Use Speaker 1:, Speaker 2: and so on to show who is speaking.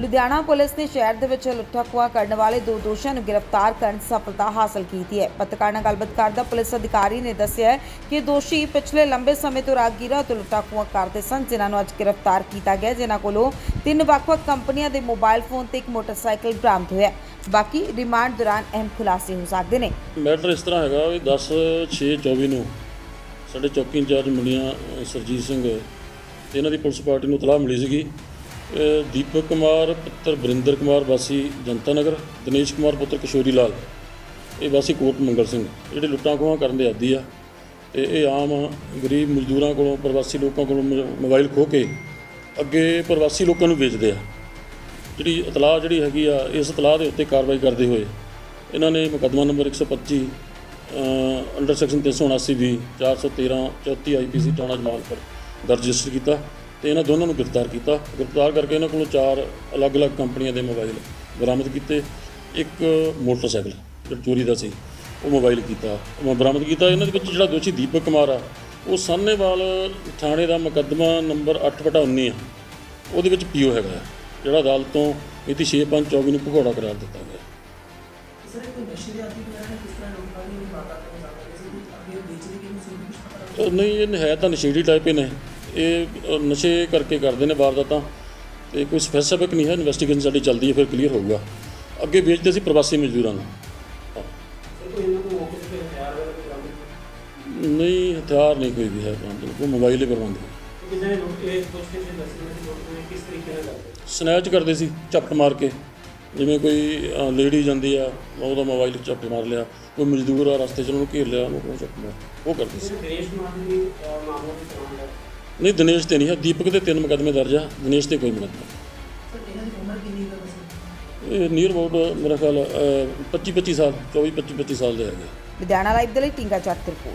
Speaker 1: Ludhiana police ਨੇ ਸ਼ਹਿਰ ਦੇ ਵਿੱਚ ਲੁੱਟਾਂ ਕਰਨ ਵਾਲੇ ਦੋ ਦੋਸ਼ੀਆਂ ਨੂੰ ਗ੍ਰਿਫਤਾਰ ਕਰਨ ਸਫਲਤਾ ਹਾਸਲ ਕੀਤੀ ਹੈ। ਪੱਤਰਕਾਰ ਨਾਲ ਗੱਲਬਾਤ ਕਰਦਾ ਪੁਲਿਸ ਅਧਿਕਾਰੀ ਨੇ ਦੱਸਿਆ ਕਿ ਦੋਸ਼ੀ ਪਿਛਲੇ ਲੰਬੇ ਸਮੇਂ ਤੋਂ ਰਾਗੀਰਾ ਤੋਂ ਲੁੱਟਾਂ ਕਰਦੇ ਸਨ ਜਿਨ੍ਹਾਂ ਨੂੰ ਅੱਜ ਗ੍ਰਿਫਤਾਰ ਕੀਤਾ ਗਿਆ ਜਿਨ੍ਹਾਂ ਕੋਲੋਂ ਤਿੰਨ ਵੱਖ-ਵੱਖ ਕੰਪਨੀਆਂ ਦੇ ਮੋਬਾਈਲ ਫੋਨ ਤੇ ਇੱਕ ਮੋਟਰਸਾਈਕਲ ਬਰਾਮਦ ਹੋਇਆ ਬਾਕੀ ਰਿਮਾਂਡ ਦੌਰਾਨ ਅਹਿਮ ਖੁਲਾਸੇ ਹੋ ਸਕਦੇ ਨੇ।
Speaker 2: ਮੈਟਰ ਇਸ ਤਰ੍ਹਾਂ ਹੈਗਾ ਵੀ 10 6 24 ਨੂੰ ਸਾਡੇ ਚੌਕੀ ਇੰਚਾਰਜ ਮੁੰਡੀਆਂ ਅ, ਸਰਜੀਤ ਸਿੰਘ ਤੇ ਇਹਨਾਂ ਦੀ ਪੁਲਿਸ ਪਾਰਟੀ ਨੂੰ ਤਲਾਹ ਮਿਲੀ ਸੀਗੀ। ਦੀਪਕ ਕੁਮਾਰ ਪੁੱਤਰ ਬਰਿੰਦਰ ਕੁਮਾਰ ਵਾਸੀ ਜਨਤਾ ਨਗਰ ਦਿਨੇਸ਼ ਕੁਮਾਰ ਪੁੱਤਰ ਕਿਸ਼ੋਰੀ ਲਾਲ। ਇਹ ਵਾਸੀ ਕੋਟ ਮੰਗਲ ਸਿੰਘ। ਜਿਹੜੇ ਲੁੱਟਾਂ ਖੋਹਾਂ ਕਰਨ ਦੇ ਆਦੀ ਆ ਤੇ ਇਹ ਆਮ ਗਰੀਬ ਮਜ਼ਦੂਰਾਂ ਕੋਲੋਂ ਪ੍ਰਵਾਸੀ ਲੋਕਾਂ ਕੋਲੋਂ ਮ- ਮੋਬਾਈਲ ਖੋਹ ਕੇ ਅੱਗੇ ਪ੍ਰਵਾਸੀ ਲੋਕਾਂ ਨੂੰ ਵੇਚਦੇ ਆ। ਜਿਹੜੀ ਇਤਲਾਹ ਜਿਹੜੀ ਹੈਗੀ ਆ ਇਸ ਇਤਲਾਹ ਦੇ ਉੱਤੇ ਕਾਰਵਾਈ ਕਰਦੇ ਹੋਏ ਇਹਨਾਂ ਨੇ ਮੁਕੱਦਮਾ ਨੰਬਰ 125 ਅ, ਅੰਡਰ ਸੈਕਸ਼ਨ 379 ਵੀ 413 34 ਆਈਪੀਸੀ ਥਾਣਾ ਜਮਾਲਪੁਰ ਦਰਜ ਰਜਿਸਟਰ ਕੀਤਾ। ਤੇ ਇਹਨਾਂ ਦੋਨਾਂ ਨੂੰ ਗ੍ਰਿਫਤਾਰ ਕੀਤਾ। ਗ੍ਰਿਫਤਾਰ ਕਰਕੇ ਇਹਨਾਂ ਕੋਲੋਂ ਚਾਰ ਅਲੱਗ-ਅਲੱਗ ਕੰਪਨੀਆਂ ਦੇ ਮੋਬਾਈਲ ਬਰਾਮਦ ਕੀਤੇ। ਇੱਕ ਮੋਟਰਸਾਈਕਲ ਜਿਹੜਾ ਚੋਰੀ ਦਾ ਸੀ ਉਹ ਮੋਬਾਈਲ ਕੀਤਾ। ਉਹ ਬਰਾਮਦ ਕੀਤਾ। ਇਹਨਾਂ ਦੇ ਵਿੱਚ ਜਿਹੜਾ ਦੋਸ਼ੀ ਦੀਪਕ ਕੁਮਾਰ ਆ ਉਹ ਸਾਹਨੇਵਾਲ ਥਾਣੇ ਦਾ ਮੁਕੱਦਮਾ ਨੰਬਰ 8/19 ਆ। ਉਹਦੇ ਵਿੱਚ ਪੀਓ ਹੈਗਾ ਹੈ, ਜਿਹੜਾ ਅਦਾਲਤ ਤੋਂ ਮਿਤੀ 6/5/24 ਨੂੰ ਭਗੌੜਾ ਕਰਾਰ ਦਿੱਤਾ ਗਿਆ। ਨਹੀਂ ਇਹ ਹੈ ਤਾਂ ਨਸ਼ੇੜੀ ਟਾਈਪ ਹੀ ਨੇ। ਇਹ ਨਸ਼ੇ ਕਰਕੇ ਕਰਦੇ ਨੇ ਵਾਰਦਾਤਾਂ। ਤੇ ਕੋਈ ਸਪੈਸੀਫਿਕ ਨਹੀਂ ਹੈ ਇਨਵੈਸਟੀਗੇਸ਼ਨ ਸਾਡੀ ਚੱਲਦੀ ਹੈ, ਫਿਰ ਕਲੀਅਰ ਹੋਊਗਾ। ਅੱਗੇ ਵੇਚਦੇ ਸੀ ਪ੍ਰਵਾਸੀ ਮਜ਼ਦੂਰਾਂ ਨੂੰ। ਨਹੀਂ, ਹਥਿਆਰ ਨਹੀਂ ਕੋਈ ਵੀ ਹੈ ਕੋਈ ਮੋਬਾਈਲ ਹੀ ਬਰਾਮਦ ਸਨੈਚ ਕਰਦੇ ਸੀ ਝਪਟ ਮਾਰ ਕੇ। ਜਿਵੇਂ ਕੋਈ ਲੇਡੀ ਜਾਂਦੀ ਆ, ਉਹਦਾ ਮੋਬਾਈਲ ਝਪਟ ਮਾਰ ਲਿਆ, ਕੋਈ ਮਜ਼ਦੂਰ ਆ, ਰਸਤੇ 'ਚ ਉਹਨੂੰ ਘੇਰ ਲਿਆ, ਉਹਨੂੰ ਕੋਈ ਝਪਟ ਮਾਰ, ਉਹ ਕਰਦੇ ਸੀ। ਨਹੀਂ ਦਿਨੇਸ਼ ਤੇ ਨਹੀਂ ਹੈ ਦੀਪਕ ਦੇ ਤਿੰਨ ਮੁਕੱਦਮੇ ਦਰਜ ਆ ਦਿਨੇਸ਼ ਤੇ ਕੋਈ ਮੁਕੱਦਮਾ। ਇਹ ਨੀਅਰ ਅਬਾਊਟ ਮੇਰਾ ਖਿਆਲ 25 25 ਸਾਲ 24 25 25 ਸਾਲ ਦੇ ਹੈਗੇ
Speaker 1: ਲੁਧਿਆਣਾ ਲਾਈਵ ਦੇ ਲਈ ਟਿੰਗਾ ਰਿਪੋਰਟ।